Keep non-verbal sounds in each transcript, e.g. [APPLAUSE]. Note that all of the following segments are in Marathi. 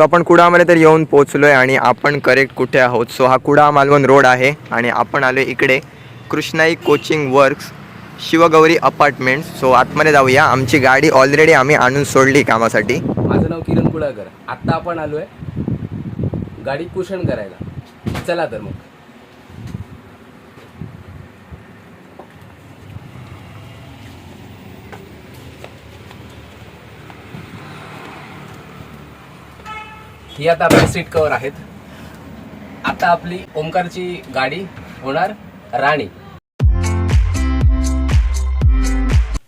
सो आपण कुडामध्ये तर येऊन पोचलो आहे आणि आपण करेक्ट कुठे आहोत? सो हा कुडा मालवण रोड आहे आणि आपण आलो इकडे Krishnai coaching works Shivgauri apartment so आतमध्ये जाऊया. आमची गाडी ऑलरेडी आम्ही आणून सोडली कामासाठी. माझं नाव किरण कुडाळकर. आत्ता आपण आलो आहे गाडी कुशन करायला. चला तर मग. ही आता आपली सीट कवर आहेत. आता आपली ओमकारची गाडी होणार राणी.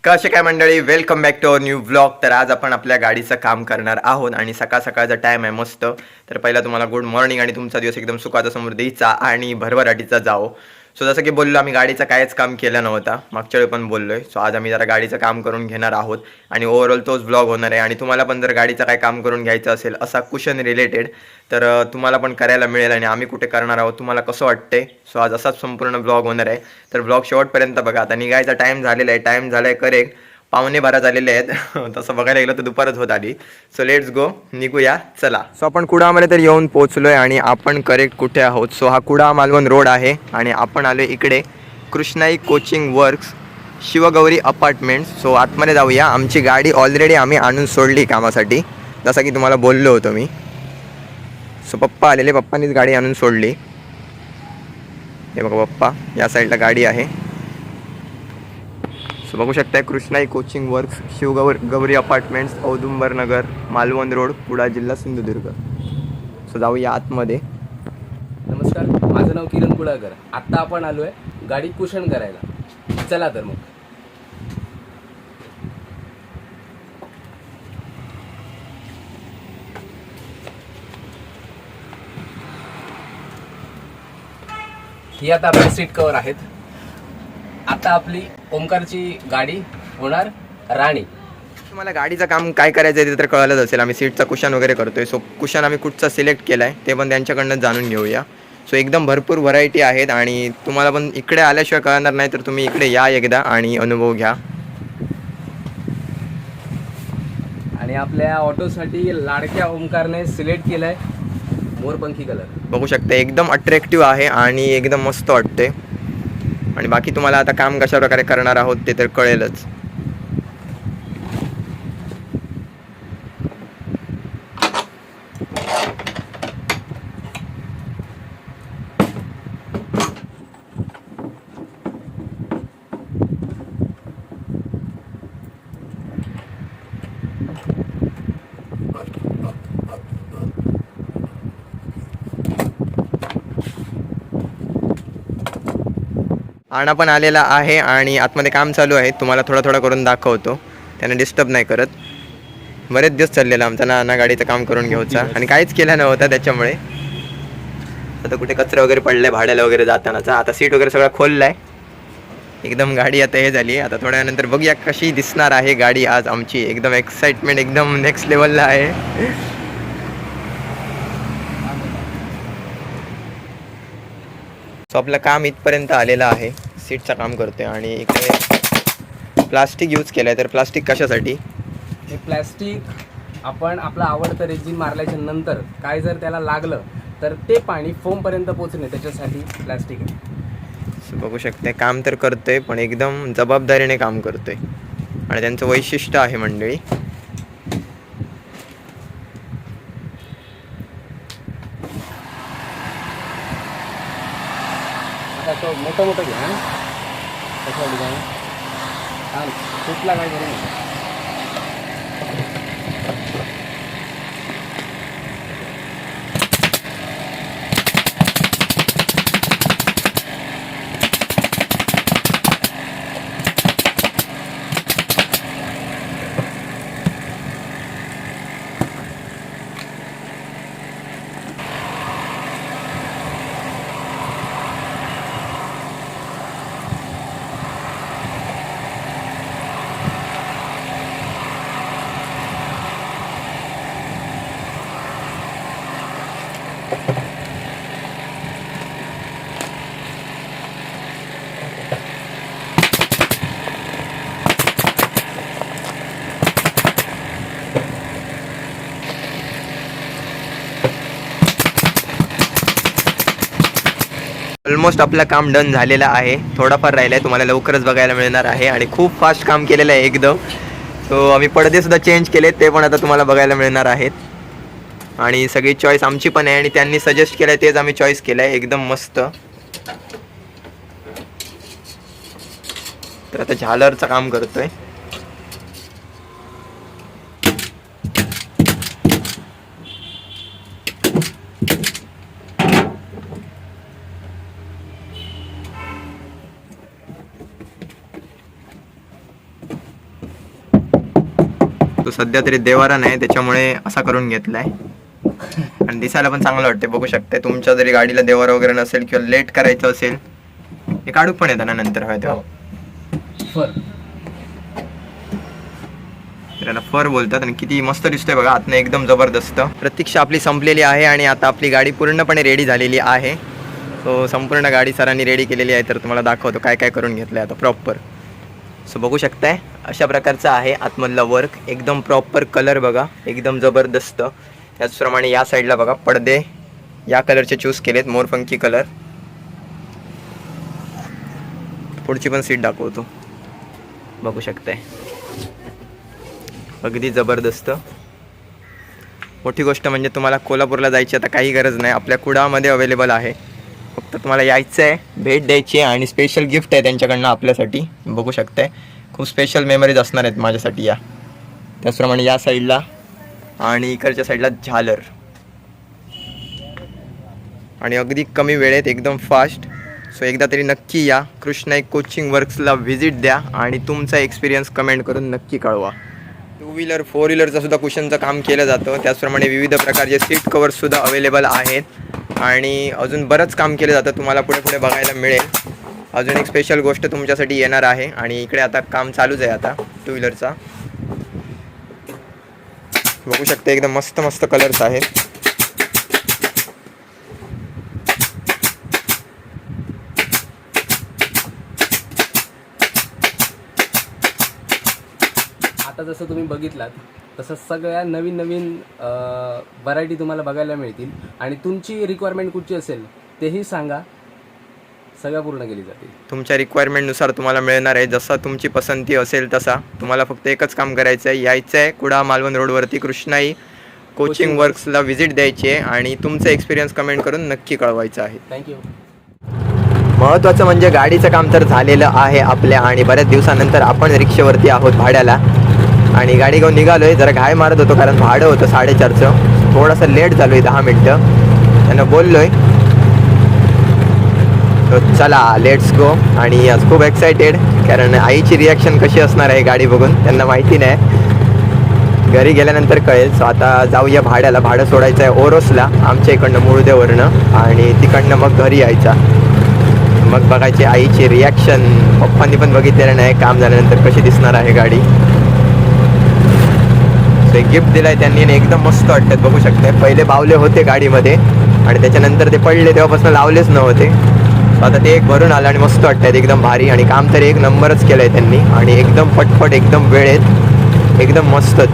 कसे काय मंडळी? Welcome back to our new blog तर आज आपण आपल्या गाडीचं काम करणार आहोत आणि सकाळ सकाळचा टाईम आहे मस्त. तर पहिला तुम्हाला गुड मॉर्निंग आणि तुमचा दिवस एकदम सुखाचा समृद्धीचा आणि भरभराटीचा जाओ. सो जसं की बोललो आम्ही गाडीचं काहीच काम केलं नव्हता. मागच्या वेळी पण बोललो आहे सो आज आम्ही जरा गाडीचं काम करून घेणार आहोत. आणि ओव्हरऑल तोच ब्लॉग होणार आहे. आणि तुम्हाला पण जर गाडीचं काय काम करून घ्यायचं असेल असा कुशन रिलेटेड तर तुम्हाला पण करायला मिळेल. आणि आम्ही कुठे करणार आहोत तुम्हाला कसं वाटतंय? सो आज असाच संपूर्ण ब्लॉग होणार आहे. तर ब्लॉग शेवटपर्यंत बघा. आता निघायचा टाईम झालेला आहे. टाईम झाला आहे करेक्ट. पाहुणे बारा झालेले आहेत. [LAUGHS] तसं बघायला गेलं तर दुपारच होत आली सो लेट्स गो निघूया. चला. सो आपण कुडामध्ये तर येऊन पोचलोय आणि आपण करेक्ट कुठे आहोत? सो हा कुडा मालवण रोड आहे आणि आपण आलो इकडे Krishnai coaching works Shivgauri apartment so आतमध्ये जाऊया. आमची गाडी ऑलरेडी आम्ही आणून सोडली कामासाठी. जसं की तुम्हाला बोललो होतो मी. सो पप्पा आलेले. पप्पानीच गाडी आणून सोडली. हे बघा पप्पा या साईडला गाडी आहे. सो बघू शकताय कृष्णाई कोचिंग वर्क्स शिवगवर गौरी अपार्टमेंट्स औदुंबर नगर मालवण रोड कुडा जिल्हा सिंधुदुर्ग. सो जाऊया आतमध्ये. नमस्कार माझं नाव किरण कुडाळकर आत्ता आपण आलो आहे गाडी कुशन करायला. चला तर मग. ही आता बॅक सीट कवर आहेत. आता आपली ओमकारची गाडी होणार राणी. तुम्हाला गाडीचं काम काय करायचं आहे ते तर कळलंच असेल. आम्ही सीटचा कुशन वगैरे करतोय. सो कुशन आम्ही कुठचा सिलेक्ट केला आहे ते पण त्यांच्याकडनं जाणून घेऊया. सो एकदम भरपूर व्हरायटी आहेत आणि तुम्हाला पण इकडे आल्याशिवाय कळणार नाही तर तुम्ही इकडे या एकदा आणि अनुभव घ्या. आणि आपल्या ऑटोसाठी लाडक्या ओमकारने सिलेक्ट केलाय मोरपंखी कलर बघू शकता एकदम अट्रॅक्टिव्ह आहे आणि एकदम मस्त वाटते आणि बाकी तुम्हाला आता काम कशा प्रकारे करणार आहोत ते तर कळेलच. आणा पण आलेला आहे आणि आतमध्ये काम चालू आहे. तुम्हाला थोडा थोडा करून दाखवतो. त्यानं डिस्टर्ब नाही करत. बरेच दिवस चाललेला आमचा ना ना गाडीचं काम करून घ्यायचा. आणि काहीच केला नव्हता त्याच्यामुळे. आता कुठे कचरा वगैरे पडलाय भाड्याला वगैरे जातानाचा. आता सीट वगैरे सगळं खोललाय. एकदम गाडी आता हे झाली. आता थोड्या नंतर बघूया कशी दिसणार आहे गाडी आज आमची. एकदम एक्साइटमेंट एकदम नेक्स्ट लेवलला आहे. सो आपलं काम इथपर्यंत आलेलं आहे. सीटचं काम करतोय आणि इकडे प्लास्टिक यूज केलं आहे तर प्लास्टिक कशासाठी? हे प्लॅस्टिक आपण आपलं आवडतं रेजिन मारल्याच्या नंतर काय जर त्याला लागलं तर ते पाणी फोमपर्यंत पोचणे त्याच्यासाठी प्लॅस्टिक आहे. बघू शकते. काम तर करतोय पण एकदम जबाबदारीने काम करतोय. आणि त्यांचं वैशिष्ट्य आहे मंडळी आता तो मोठं मोठं घ्या हं. ऑलमोस्ट आपलं काम डन झालेलं आहे. थोडाफार राहिलं आहे तुम्हाला लवकरच बघायला मिळणार आहे आणि खूप फास्ट काम केलेलं आहे एकदम. सो आम्ही पडदेसुद्धा चेंज केले ते पण आता तुम्हाला बघायला मिळणार आहेत. आणि सगळी चॉईस आमची पण आहे आणि त्यांनी सजेस्ट केलं आहे तेच आम्ही चॉईस केलं आहे एकदम मस्त. तर आता झालरचं काम करतोय. सध्या तरी देवारा नाही त्याच्यामुळे असा करून घेतलाय. आणि दिसायला पण चांगलं वाटते बघू शकते तुमच्या जरी गाडीला देवारा वगैरे नसेल किंवा लेट करायचं असेल हे काढू पण येतं ना नंतर हवं तेव्हा. फर. त्याला फर बोलतात आणि किती मस्त दिसतोय बघा आतनं एकदम जबरदस्त. प्रतीक्षा आपली संपलेली आहे आणि आता आपली गाडी पूर्णपणे रेडी झालेली आहे. सो संपूर्ण गाडी सरांनी रेडी केलेली आहे तर तुम्हाला दाखवतो काय काय करून घेतलं आहे आता प्रॉपर सो बघू शकताय. अशा प्रकारचं आहे. आतमधला वर्क एकदम प्रॉपर कलर बघा. एकदम जबरदस्त. त्याचप्रमाणे या साईडला बघा. पडदे. या कलरचे चूज केलेत. मोरपंखी कलर पुढची पण सीट दाखवतो. बघू शकताय. अगदी जबरदस्त. मोठी गोष्ट म्हणजे तुम्हाला कोल्हापूरला जायची आता काही गरज नाही. आपल्या कुडामध्ये अवेलेबल आहे. फक्त तुम्हाला यायचं आहे भेट द्यायची आहे आणि स्पेशल गिफ्ट आहे त्यांच्याकडनं आपल्यासाठी. बघू शकताय. खूप स्पेशल मेमरीज असणार आहेत माझ्यासाठी या. त्याचप्रमाणे या साईडला आणि इकडच्या साईडला झालर. आणि अगदी कमी वेळेत एकदम फास्ट सो एकदा तरी नक्की या. कृष्णा एक कोचिंग वर्क्सला व्हिजिट द्या आणि तुमचा एक्सपिरियन्स कमेंट करून नक्की कळवा. टू व्हीलर फोर व्हीलरचं सुद्धा कुशनचं काम केलं जातं. त्याचप्रमाणे विविध प्रकारचे सीट कवर्ससुद्धा अवेलेबल आहेत. आणि अजून बरंच काम केलं जातं. तुम्हाला पुढे पुढे बघायला मिळेल. अजून एक स्पेशल गोष्ट तुमच्यासाठी येणार आहे आणि इकडे आता काम चालूच आहे आता टू व्हीलरचा बघू शकते एकदम मस्त मस्त कलर्स आहेत. आता जसं तुम्ही बघितलात तसं सगळ्या नवीन नवीन व्हरायटी तुम्हाला बघायला मिळतील. आणि तुमची रिक्वायरमेंट कुठची असेल तेही सांगा. सगळ्या पूर्ण केली जातील तुमच्या रिक्वायरमेंटनुसार तुम्हाला मिळणार आहे. जसा तुमची पसंती असेल तसा. तुम्हाला फक्त एकच काम करायचं आहे. यायचं आहे कुडा मालवण रोडवरती कृष्णाई कोचिंग वर्क्सला व्हिजिट द्यायची आहे आणि तुमचं एक्सपिरियन्स कमेंट करून नक्की कळवायचं आहे. थँक्यू महत्त्वाचं म्हणजे गाडीचं काम तर झालेलं आहे आपल्या आणि बऱ्याच दिवसानंतर आपण रिक्षेवरती आहोत भाड्याला. आणि गाडी घेऊन निघालो आहे जरा घाय मारत होतो कारण भाडं होतं साडेचारचं. थोडंसं लेट झालो आहे दहा मिनटं. त्यांना बोललो आहे चला लेट्स गो आणि आज खूप एक्सायटेड कारण आईची रिॲक्शन कशी असणार आहे गाडी बघून त्यांना माहिती नाही. घरी गेल्यानंतर कळेल. सो आता जाऊया भाड्याला. भाडं सोडायचं आहे ओरोसला आमच्या इकडनं मुळदेवरनं. आणि तिकडनं मग घरी यायचा. मग बघायची आईची रिॲक्शन पप्पांनी पण बघितलेलं नाही. काम झाल्यानंतर कशी दिसणार आहे गाडी. सो गिफ्ट दिलाय त्यांनी एकदम मस्त वाटतात बघू शकते पहिले बावले होते गाडीमध्ये. आणि त्याच्यानंतर ते पडले तेव्हापासून लावलेच नव्हते. आता ते एक भरून आलं आणि मस्त वाटतात एकदम भारी आणि काम तर एक नंबरच केलं आहे त्यांनी. आणि एकदम पटपट एकदम वेळेत एकदम मस्तच.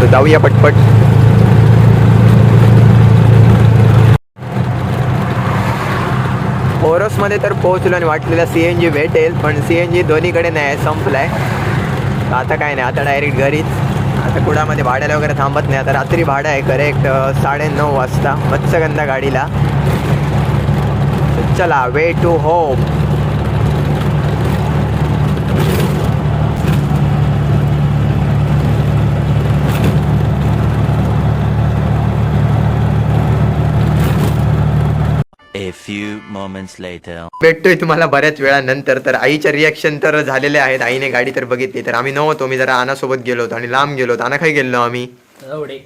तर जाऊया पटपट. ओरसमध्ये तर पोहोचलो आणि वाटलेला सी एन जी भेटेल पण सी एन जी दोन्हीकडे नाही संपलाय. आता काय नाही आता डायरेक्ट घरीच. आता कुडामध्ये भाड्याला वगैरे थांबत नाही. आता रात्री भाडं आहे करेक्ट साडे नऊ वाजता मत्स्यगंधा गाडीला. चला way to home A few moments later. भेटतोय तुम्हाला बऱ्याच वेळानंतर तर आईच्या रिॲक्शन तर झालेले आहेत. आईने गाडी तर बघितली तर आम्ही नव्हतो. मी जरा आनासोबत गेलो होतो आणि लांब गेलो होतो. आना खाई गेलो आम्ही. एवढे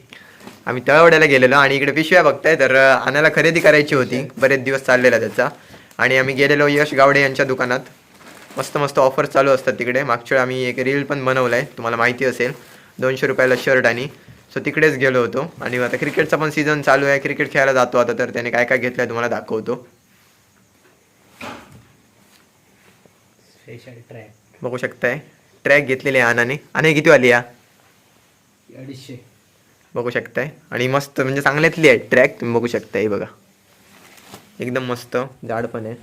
आम्ही तळवड्याला गेलेलो आणि इकडे पिशव्या बघताय तर अं, आणायला खरेदी करायची होती. बरेच दिवस चाललेला त्याचा. आणि आम्ही गेलेलो यश गावडे यांच्या दुकानात. मस्त मस्त ऑफर चालू असतात तिकडे. मागच्या वेळी आम्ही एक रील पण बनवलाय. तुम्हाला माहिती असेल. दोनशे रुपयाला शर्ट आणि सो तिकडेच गेलो होतो. आणि आता क्रिकेटचा पण सीझन चालू आहे. क्रिकेट खेळायला जातो आता. तर त्याने काय काय घेतलंय तुम्हाला दाखवतो. ट्रॅक बघू शकताय. ट्रॅक घेतलेली आहे आनाने आणि किती वाली या अडीचशे. बघू शकताय. आणि मस्त म्हणजे चांगल्यातली आहे ट्रॅक तुम्ही बघू शकताय. हे बघा. एकदम मस्त. जाड पण आहे.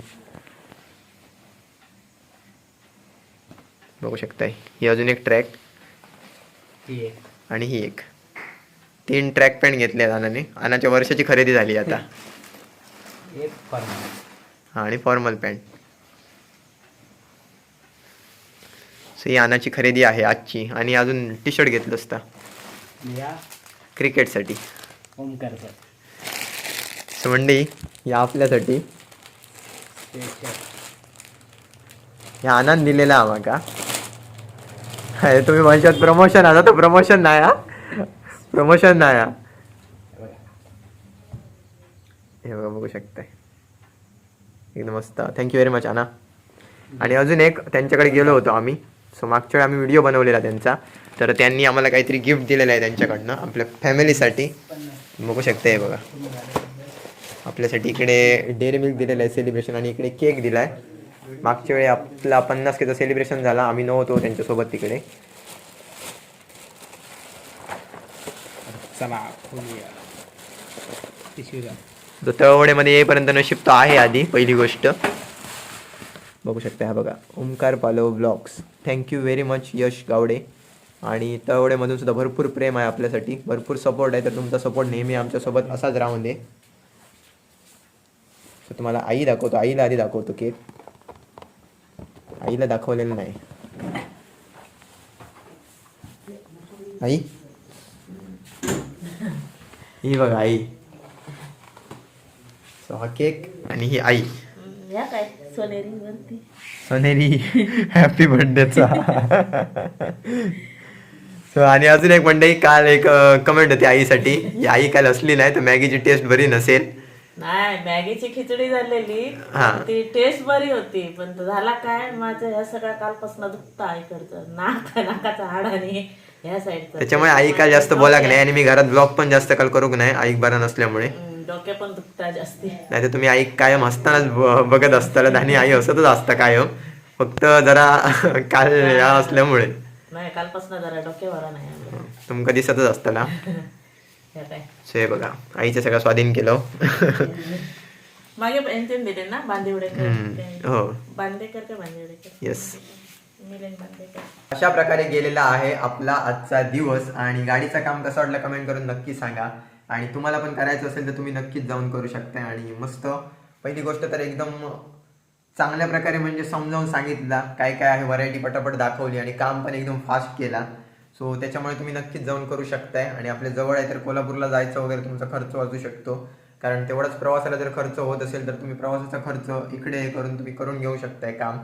बघू शकताय. ही अजून एक ट्रॅक आणि ही एक. तीन ट्रॅक पॅन्ट घेतले अनाने. अनाच्या वर्षाची खरेदी झाली आता. एक आणि फॉर्मल पॅन्ट सो ही अनाची खरेदी आहे आजची. आणि अजून टी शर्ट घेतलं असता. या. क्रिकेटसाठी. सो मंडई या आपल्यासाठी ह्या आनंद दिलेला माका अरे तुम्ही म्हणशात प्रमोशन आता तो प्रमोशन नाही हा? प्रमोशन नाही हे. बघा बघू शकताय. एकदम मस्त. थँक्यू व्हेरी मच आना आणि अजून एक त्यांच्याकडे गेलो होतो आम्ही. सो मागच्या वेळी आम्ही व्हिडिओ बनवलेला त्यांचा. तर त्यांनी आम्हाला काहीतरी गिफ्ट दिलेलं आहे त्यांच्याकडनं आपल्या फॅमिलीसाठी बघू शकते हे बघा. आपल्यासाठी इकडे डेअरी मिल्क दिलेलं आहे सेलिब्रेशन आणि इकडे केक दिला आहे मागच्या वेळी आपला पन्नास केचं सेलिब्रेशन झाला. आम्ही नव्हतो त्यांच्यासोबत तिकडे. चला खोलूया जो तळवड्यामध्ये येईपर्यंत नशीब तो आहे आधी पहिली गोष्ट. बघू शकता हा बघा. Omkar Palav blogs. Thank you very much Yash Gawde. आणि तळवडेमधून सुद्धा भरपूर प्रेम आहे आपल्यासाठी. भरपूर सपोर्ट आहे तर तुमचा सपोर्ट नेहमी आमच्यासोबत असाच राहून दे. तर तुम्हाला आई दाखवतो. आईला आधी दाखवतो केक आईला दाखवलेलं नाही. आई? ही बघा आई. सो हा केक आणि ही आई. या काय? सोनेरी वरती सोनेरी. हॅपी बर्थडेचा सो आणि अजून एक मंडळी काल एक कमेंट होती आईसाठी. ही आई काल असली नाही तर मॅगीची टेस्ट बरी नसेल. नाही मॅगीची खिचडी झालेली. हा. ती टेस्ट बरी होती पण तो झाला काय? माझं ह्या सगळ्या कालपासून दुखतं ऐकडचं नाक नाकाचा हाड आणि ह्या साईडचं त्याच्यामुळे आई काल जास्त बोलाक नाही आणि मी घरात ब्लॉग पण जास्त काल करूक नाही आई बरा नसल्यामुळे. पण जास्ती. नाही तर तुम्ही आई कायम हसतानाच ब- बघत असताल आणि आई हसतच असता कायम. फक्त जरा [LAUGHS] काल या असल्यामुळे. नाही कालपासून जरा डोके भरा नाही आलं. तुमका दिसतच असताना [LAUGHS] काय? सो हे बघा आईचं सगळं स्वाधीन केलं. [LAUGHS] मागे पेन्शन दिले ना? बांदेवडेकर. हम्म, हो. बांदेकर बांदेवडेकर? येस मिलन बांदेकर अशा प्रकारे गेलेला आहे आपला आजचा दिवस. आणि गाडीचं काम कसं वाटलं कमेंट करून नक्की सांगा. आणि तुम्हाला पण करायचं असेल तर तुम्ही नक्कीच जाऊन करू शकता आणि मस्त. पहिली गोष्ट तर एकदम चांगल्या प्रकारे म्हणजे समजावून सांगितला. काय काय आहे व्हरायटी पटापट दाखवली आणि काम पण एकदम फास्ट केला. सो त्याच्यामुळे तुम्ही नक्कीच जाऊन करू शकताय. आणि आपल्या जवळ आहे तर कोल्हापूरला जायचं वगैरे तुमचा खर्च वाचू शकतो. कारण तेवढाच प्रवासाला जर खर्च होत असेल तर तुम्ही प्रवासाचा खर्च इकडे हे करून तुम्ही करून घेऊ शकताय काम.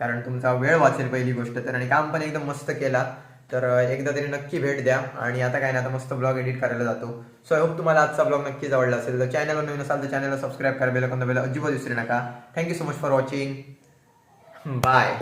कारण तुमचा वेळ वाचेल पहिली गोष्ट तर. आणि काम पण एकदम मस्त केला. तर एकदा तरी नक्की भेट द्या. आणि आता काय नाही आता मस्त ब्लॉग एडिट करायला जातो. सो आय होप तुम्हाला आजचा ब्लॉग नक्कीच आवडला असेल. तर चॅनलवर नवीन असाल तर चॅनलला सबस्क्राईब करा. बेल बेल अजिबात विसरू नका. Thank you so much for watching bye